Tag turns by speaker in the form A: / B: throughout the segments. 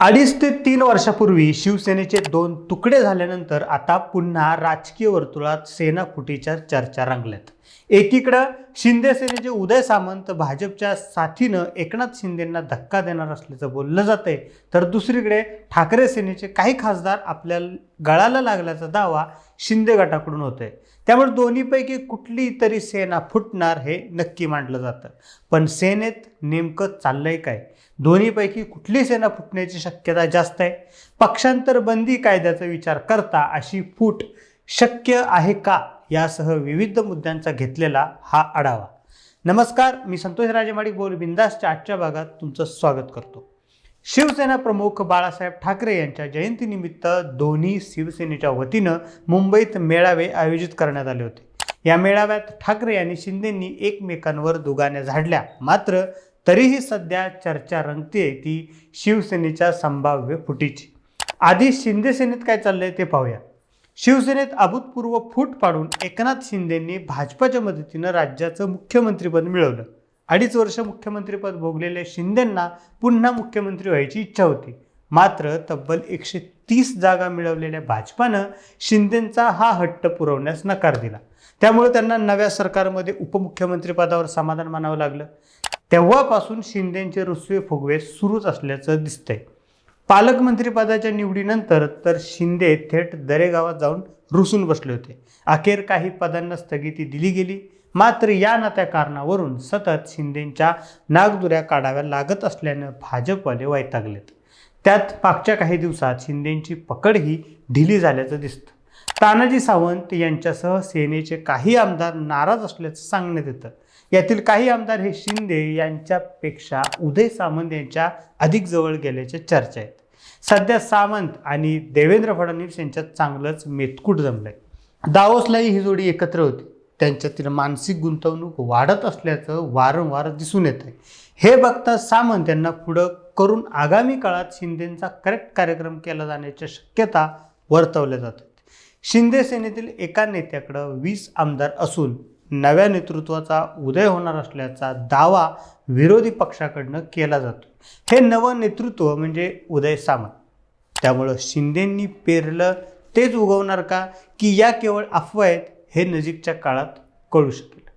A: अडीच ते तीन वर्षापूर्वी शिवसेनेचे दोन तुकडे झाल्यानंतर आता पुन्हा राजकीय वर्तुळात सेना फुटीच्या चर्चा रंगल्यात. एकीकडं शिंदे सेनेचे उदय सामंत भाजपच्या साथीनं एकनाथ शिंदेंना धक्का देणार असल्याचं बोललं जातंय तर दुसरीकडे ठाकरे सेनेचे काही खासदार आपल्या गळाला लागल्याचा दावा शिंदे गटाकडून होतोय. त्यामुळे दोन्हीपैकी कुठली तरी सेना फुटणार हे नक्की मांडलं जातं. पण सेनेत नेमकं चाललंय काय? दोन्हीपैकी कुठली सेना फुटण्याची शक्यता जास्त आहे? पक्षांतर बंदी कायद्याचा विचार करता अशी फूट शक्य आहे का? यासह विविध मुद्द्यांचा घेतलेला हा आढावा. नमस्कार मी संतोष राजेमाडी बोल बिंदासच्या आजच्या भागात तुमचं स्वागत करतो. शिवसेना प्रमुख बाळासाहेब ठाकरे यांच्या जयंतीनिमित्त दोन्ही शिवसेनेच्या वतीनं मुंबईत मेळावे आयोजित करण्यात आले होते. या मेळाव्यात ठाकरे आणि शिंदेंनी एकमेकांवर दुगाने झाडल्या. मात्र तरीही सध्या चर्चा रंगते ती शिवसेनेच्या संभाव्य फुटीची. आधी शिंदे सेनेत काय चाललंय ते पाहूया. शिवसेनेत अभूतपूर्व फूट पाडून एकनाथ शिंदेंनी भाजपाच्या मदतीनं राज्याचं मुख्यमंत्रीपद मिळवलं. अडीच वर्ष मुख्यमंत्रीपद भोगलेल्या शिंदेंना पुन्हा मुख्यमंत्री व्हायची इच्छा होती. मात्र तब्बल एकशे तीस जागा मिळवलेल्या भाजपानं शिंदेंचा हा हट्ट पुरवण्यास नकार दिला. त्यामुळे त्यांना नव्या सरकारमध्ये उपमुख्यमंत्रीपदावर समाधान मानावं लागलं. तेव्हापासून शिंदेंचे रुसवे फुगवे सुरूच असल्याचं दिसतंय. पालकमंत्रीपदाच्या निवडीनंतर तर शिंदे थेट दरेगावात जाऊन रुसून बसले होते. अखेर काही पदांना स्थगिती दिली गेली. मात्र या नात्या कारणावरून सतत शिंदेंच्या नागदुऱ्या काढाव्या लागत असल्यानं भाजपवाले वैतागलेत. त्यात मागच्या काही दिवसात शिंदेंची पकडही ढिली झाल्याचं दिसतं. तानाजी सावंत यांच्यासह सेनेचे काही आमदार नाराज असल्याचं सांगण्यात येतं. यातील काही आमदार हे शिंदे यांच्यापेक्षा उदय सामंत यांच्या अधिक जवळ गेल्याच्या चर्चा आहेत. सध्या सामंत आणि देवेंद्र फडणवीस यांच्यात चांगलंच मेतकूट जमलंय. दावोसलाही ही जोडी एकत्र होती. त्यांच्यातील मानसिक गुंतवणूक वाढत असल्याचं वारंवार दिसून येत आहे. हे बघता सामंत यांना पुढं करून आगामी काळात शिंदेंचा करेक्ट कार्यक्रम केला जाण्याच्या शक्यता वर्तवल्या जातात शिंदे सेनेतील एका नेत्याकडं वीस आमदार असून नव्या नेतृत्वाचा उदय होणार असल्याचा दावा विरोधी पक्षाकडनं केला जातो. हे नवं नेतृत्व म्हणजे उदय सामंत. त्यामुळं शिंदेंनी पेरलं तेच उगवणार का? की या केवळ अफवा आहेत हे नजीकच्या काळात कळू शकेल.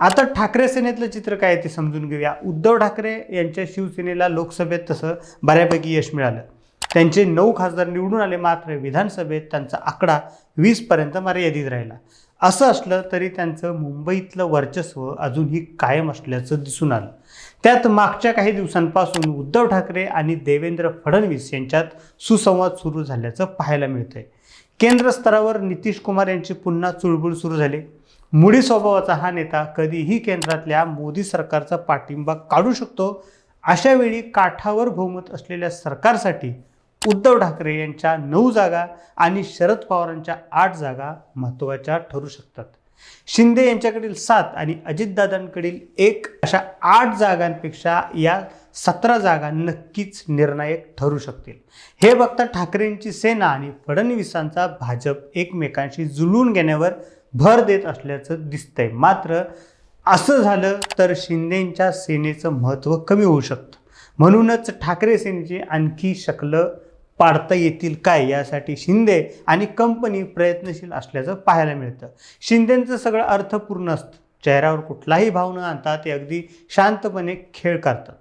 A: आता ठाकरे सेनेतलं चित्र काय आहे ते समजून घेऊया. उद्धव ठाकरे यांच्या शिवसेनेला लोकसभेत तसं बऱ्यापैकी यश मिळालं. त्यांचे नऊ खासदार निवडून आले मात्र विधानसभेत त्यांचा आकडा वीसपर्यंत मर्यादित राहिला. असं असलं तरी त्यांचं मुंबईतलं वर्चस्व अजूनही कायम असल्याचं दिसून आलं. त्यात मागच्या काही दिवसांपासून उद्धव ठाकरे आणि देवेंद्र फडणवीस यांच्यात सुसंवाद सुरू झाल्याचं पाहायला मिळतंय. केंद्र स्तरावर नितीश कुमार यांची पुन्हा चुळबुळ सुरू झाली. मुडी स्वभावाचा हा नेता कधीही केंद्रातल्या मोदी सरकारचा पाठिंबा काढू शकतो. अशावेळी काठावर बहुमत असलेल्या सरकारसाठी उद्धव ठाकरे यांच्या नऊ जागा आणि शरद पवारांच्या आठ जागा महत्त्वाच्या ठरू शकतात. शिंदे यांच्याकडील सात आणि अजितदादांकडील एक अशा आठ जागांपेक्षा या सतरा जागा नक्कीच निर्णायक ठरू शकतील. हे बघता ठाकरेंची सेना आणि फडणवीसांचा भाजप एकमेकांशी जुळवून घेण्यावर भर देत असल्याचं दिसतंय. मात्र असं झालं तर शिंदेंच्या सेनेचं महत्त्व कमी होऊ शकतं. म्हणूनच ठाकरे सेनेची आणखी शकलं पाडता येतील काय यासाठी शिंदे आणि कंपनी प्रयत्नशील असल्याचं पाहायला मिळतं. शिंदेंचं सगळं अर्थपूर्ण असतं. चेहऱ्यावर कुठलाही भाव न आणता ते अगदी शांतपणे खेळ करतात.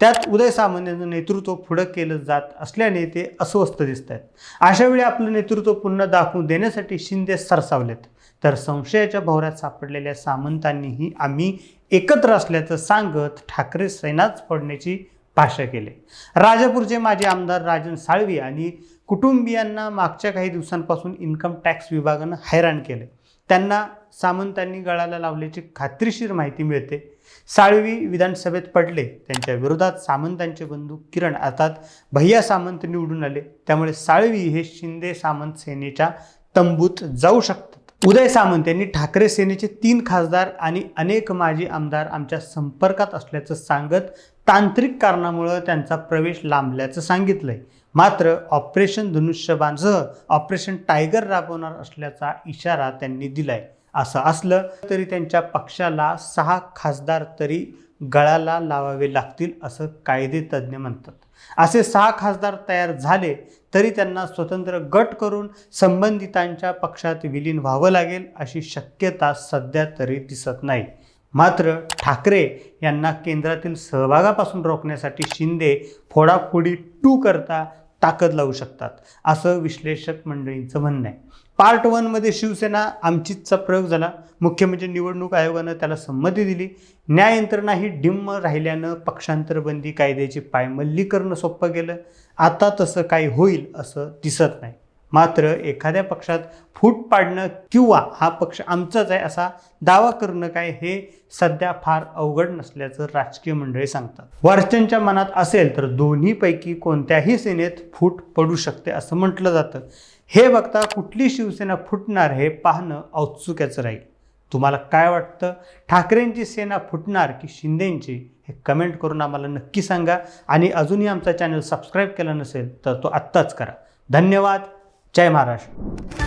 A: त्यात उदय सामंतांचं नेतृत्व पुढं केलं जात असल्याने ते अस्वस्थ दिसत आहेत अशावेळी आपलं नेतृत्व पुन्हा दाखवून देण्यासाठी शिंदे सरसावलेत. तर संशयाच्या भोवऱ्यात सापडलेल्या सामंतांनीही आम्ही एकत्र असल्याचं सांगत ठाकरे सैनाच पडण्याची भाष्य केले. राजापूरचे माजी आमदार राजन साळवी आणि कुटुंबियांना मागच्या काही दिवसांपासून इन्कम टॅक्स विभागानं हैराण केले त्यांना सामंतांनी गळाला लावल्याची खात्रीशीर माहिती मिळते. साळवी विधानसभेत पडले. त्यांच्या विरोधात सामंतांचे बंधू किरण अर्थात भैया सामंत निवडून आले. त्यामुळे साळवी हे शिंदे सामंत सेनेच्या तंबूत जाऊ शकतात. उदय सामंत यांनी ठाकरे सेनेचे तीन खासदार आणि अनेक माजी आमदार आमच्या संपर्कात असल्याचं सांगत तांत्रिक कारणामुळं त्यांचा प्रवेश लांबल्याचं सांगितलंय. मात्र ऑपरेशन धनुष्यबाणसह ऑपरेशन टायगर राबवणार असल्याचा इशारा त्यांनी दिलाय. असं असलं तरी त्यांच्या पक्षाला सहा खासदार तरी गळाला लावावे लागतील असं कायदे तज्ज्ञ म्हणतात. असे सहा खासदार तयार झाले तरी त्यांना स्वतंत्र गट करून संबंधितांच्या पक्षात विलीन व्हावं लागेल अशी शक्यता सध्या तरी दिसत नाही. मात्र ठाकरे यांना केंद्रातील सहभागापासून रोखण्यासाठी शिंदे फोडाफोडी टू करता ताकद लावू शकतात. असं विश्लेषक मंडळींचं म्हणणं आहे. पार्ट वनमध्ये शिवसेना आमचीचा प्रयोग झाला. मुख्य म्हणजे निवडणूक आयोगानं त्याला संमती दिली. न्याय यंत्रणा ही डिम्म राहिल्यानं पक्षांतरबंदी कायद्याची पायमल्ली करणं सोपं गेलं. आता तसं काही होईल असं दिसत नाही. मात्र एखाद्या पक्षात फूट पाडणं किंवा हा पक्ष आमचाच आहे असा दावा करणं काय हे सध्या फार अवघड नसल्याचं राजकीय मंडळी सांगतात. वरच्यांच्या मनात असेल तर दोन्हीपैकी कोणत्याही सेनेत फूट पडू शकते असं म्हटलं जातं. हे बघता कुठली शिवसेना फुटणार हे पाहणं औत्सुक्याचं राहील. तुम्हाला काय वाटतं? ठाकरेंची सेना फुटणार की शिंदेंची? हे कमेंट करून आम्हाला नक्की सांगा. आणि अजूनही आमचा चॅनल सबस्क्राईब केला नसेल तर तो आत्ताच करा. धन्यवाद. जय महाराष्ट्र.